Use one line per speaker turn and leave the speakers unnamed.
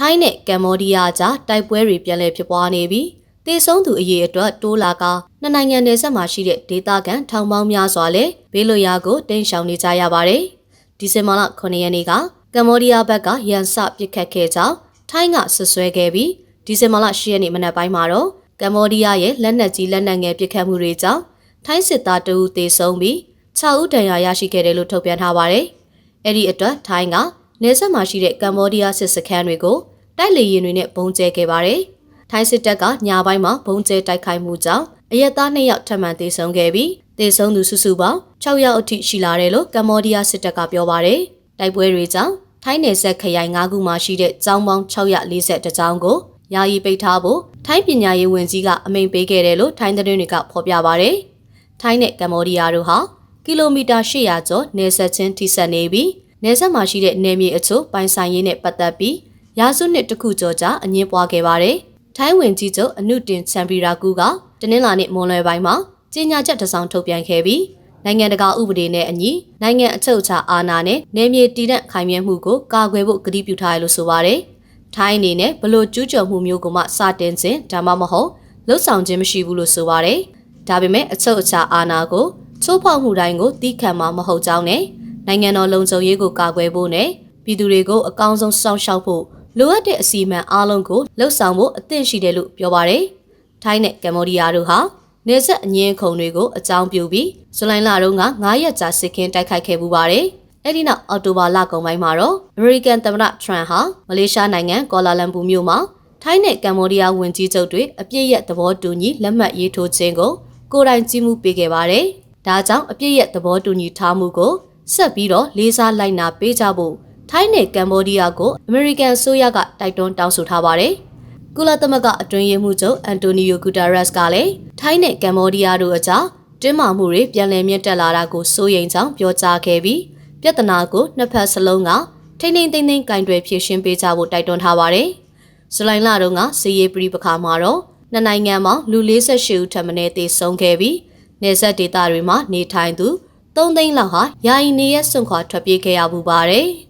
ထိုင်းနဲ့ကမ္ဘောဒီးယားကြားတိုက်ပွဲတွေပြန်လည်ဖြစ်ပွားနေပြီးတေဆုံးသူအရေအတွက်တိုးလာကနှစ်နိုင်ငံနယ်စပ်မှာရှိတဲ့ဒေသခံထောင်ပေါင်းများစွာလည်းဘေးလွတ်ရာကိုတိမ်းရှောင်နေကြရပါတယ်။ဒီဇင်ဘာလ9ရက်နေ့ကကမ္ဘောဒီးယားဘက်ကရန်စပစ်ခတ်ခဲ့ကြောင်းထိုင်းကဆွဆွဲခဲ့ပြီးဒီဇင်ဘာလ10ရက်နေ့မနက်ပိုင်းမှာတော့ကမ္ဘောဒီးယားရဲ့လက်နက်ကြီးလက်နက်ငယ်ပစ်ခတ်မှုတွေကြောင့်ထိုင်းစစ်သားတအူးတေဆုံးပြီး6ဦးဒဏ်ရာရရှိခဲ့တယ်လို့ထုတ်ပြန်ထားပါတယ်။အဲ့ဒီအတွက်ထိုင်းက နေဆက်မှာရှိတဲ့ကမ္ဘောဒီးယားစစ်စခန်းတွေကိုတိုက်လေယာဉ်တွေနဲ့ပုံကျဲခဲ့ပါတယ်။ထိုင်းစစ်တပ်ကညပိုင်းမှာပုံကျဲတိုက်ခိုက်မှုကြောင့်အရက်သား2ယောက်ထပ်မံတေဆုံးခဲ့ပြီးတေဆုံးသူစုစုပေါင်း6ယောက်အထိရှိလာတယ်လို့ကမ္ဘောဒီးယားစစ်တပ်ကပြောပါတယ်။တိုက်ပွဲတွေကြောင့်ထိုင်းနယ်စပ်ခရိုင်၅ခုမှာရှိတဲ့ကျောင်းပေါင်း640ကျောင်းကိုယာယီပိတ်ထားဖို့ထိုင်းပညာရေးဝန်ကြီးကအမိန့်ပေးခဲ့တယ်လို့ထိုင်းသတင်းတွေကဖော်ပြပါတယ်။ထိုင်းနဲ့ကမ္ဘောဒီးယားတို့ဟာကီလိုမီတာ800ကျော်နယ်စပ်ချင်းထိစပ်နေပြီး နယ်စပ်မှာရှိတဲ့နယ်မြေအချို့ပိုင်ဆိုင်ရေးနဲ့ပတ်သက်ပြီးရာစုနှစ်တစ်ခုကျော်ကြာအငင်းပွားခဲ့ပါတယ်။ထိုင်းဝင်ကြီးချုပ်အနုတင်ချန်ပီရာကူကတနင်္လာနေ့မွန်လွယ်ပိုင်းမှာကြေညာချက်တစ်စောင်ထုတ်ပြန်ခဲ့ပြီးနိုင်ငံတကာဥပဒေနဲ့အညီနိုင်ငံအချုပ်အခြာအာဏာနဲ့နယ်မြေတည်တဲ့ခိုင်မြဲမှုကိုကာကွယ်ဖို့ကတိပြုထားရလို့ဆိုပါတယ်။ထိုင်းအနေနဲ့ဘလို့ကျူးကျော်မှုမျိုးကိုမှစတင်ခြင်းဒါမှမဟုတ်လှုပ်ဆောင်ခြင်းမရှိဘူးလို့ဆိုပါတယ်။ဒါပေမဲ့အချုပ်အခြာအာဏာကိုချိုးဖောက်မှုတိုင်းကိုတီးခံမှာမဟုတ်ကြောင်းနဲ့ နိုင်ငံတော်လုံခြုံရေးကိုကာကွယ်ဖို့နဲ့ပြည်သူတွေကိုအကောင်းဆုံးစောင့်ရှောက်ဖို့လိုအပ်တဲ့အစီအမံအားလုံးကိုလှုပ်ဆောင်ဖို့အသင့်ရှိတယ်လို့ပြောပါတယ်။ထိုင်းနဲ့ကမ္ဘောဒီးယားတို့ဟာနေဆက်အငင်းခုံတွေကိုအကြောင်းပြုပြီးဇူလိုင်လတုန်းက9ရက်ကြာစစ်ကင်းတိုက်ခိုက်ခဲ့ပူပါတယ်။အဲ့ဒီနောက်အော်တိုဘာလကုန်ပိုင်းမှာတော့အမေရိကန်သမ္မတထရန့်ဟာမလေးရှားနိုင်ငံကောလာလမ်ပူမြို့မှာထိုင်းနဲ့ကမ္ဘောဒီးယားဝန်ကြီးချုပ်တွေအပြည့်ရဲ့သဘောတူညီလက်မှတ်ရေးထိုးခြင်းကိုကိုယ်တိုင်ကြီးမှုပေးခဲ့ပါတယ်။ဒါကြောင့်အပြည့်ရဲ့သဘောတူညီထားမှုကို ဆက်ပြီးတော့လေးစားလိုက်နာပေးကြဖို့ထိုင်းနဲ့ကမ္ဘောဒီးယားကိုအမေရိကန်ဆိုရကတိုက်တွန်းတောင်းဆိုထားပါတယ်။ကုလသမဂ္ဂအတွင်းရေးမှူးချုပ်အန်တိုနီယိုဂူတာရက်စ်ကလည်းထိုင်းနဲ့ကမ္ဘောဒီးယားတို့အကြားတင်းမာမှုတွေပြန်လည်မြင့်တက်လာတာကိုစိုးရိမ်ကြောင်းပြောကြားခဲ့ပြီးပြဿနာကိုနှစ်ဖက်စလုံးကထိမ့်ထိမ့်သိမ့်သိမ့်ကင်တွယ်ဖြေရှင်းပေးကြဖို့တိုက်တွန်းထားပါတယ်။ဇူလိုင်လတုန်းကစီရေးပြည်ပခါမှာတော့နှစ်နိုင်ငံမှာလူ48ဦးထပ်မံတေဆုံးခဲ့ပြီးနေဆက်ဒေသတွေမှာနေထိုင်သူ 3သိန်းလောက်ဟာယာယီနေရစွန့်ခွာထွက်ပြေးခဲ့ရမှုပါတယ်။